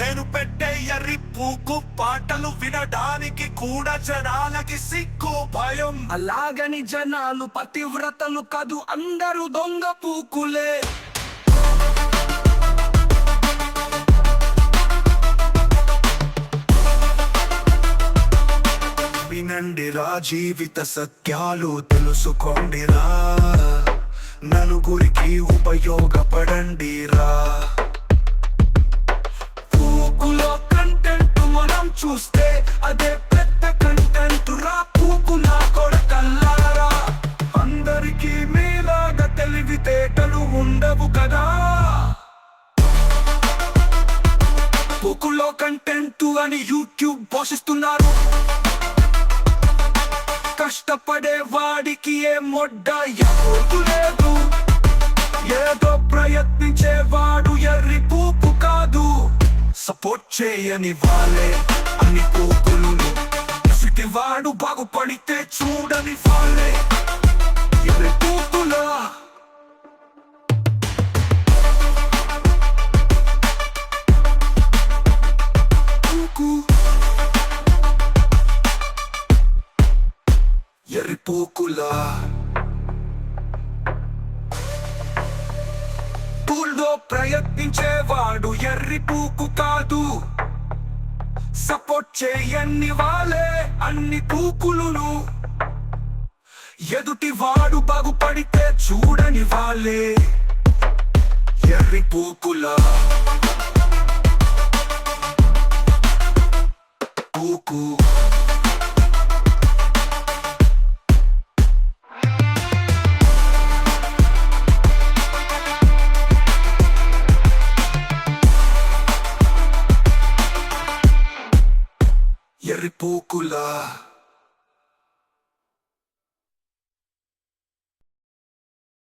నేను పెట్టే ఎర్రి పూకు పాటలు వినడానికి కూడా జనాలకి సిగ్గు భయం. అలాగని జనాలు పతివ్రతలు కాదు అందరూ దొంగ పూకులే. వినండిరా జీవిత సత్యాలు తెలుసుకోండిరా నలుగురికి ఉపయోగపడండిరా టిక్టాక్ కంటెంట్ అని యూట్యూబ్ పోషిస్తున్నారు. కష్టపడే వాడికి ఏ మొడ్డ ఎవరు లేదు. ఏదో ప్రయత్నించేవాడు ఎర్రి పూపు కాదు. సపోర్ట్ చేయని వాళ్ళే అని పూపులు వాడు బాగుపడితే చూడని వాళ్ళే. ఎర్రి పూపులా. ఎర్రి పూల్లో ప్రయత్నించేవాడు ఎర్రి పూకు కాదు సపోర్ట్ చేయన్ని వాలే అన్ని పూకులును ఎదుటి వాడు బాగుపడితే చూడని వాళ్ళే ఎర్రి పూకులా ఎర్రి పూకులా.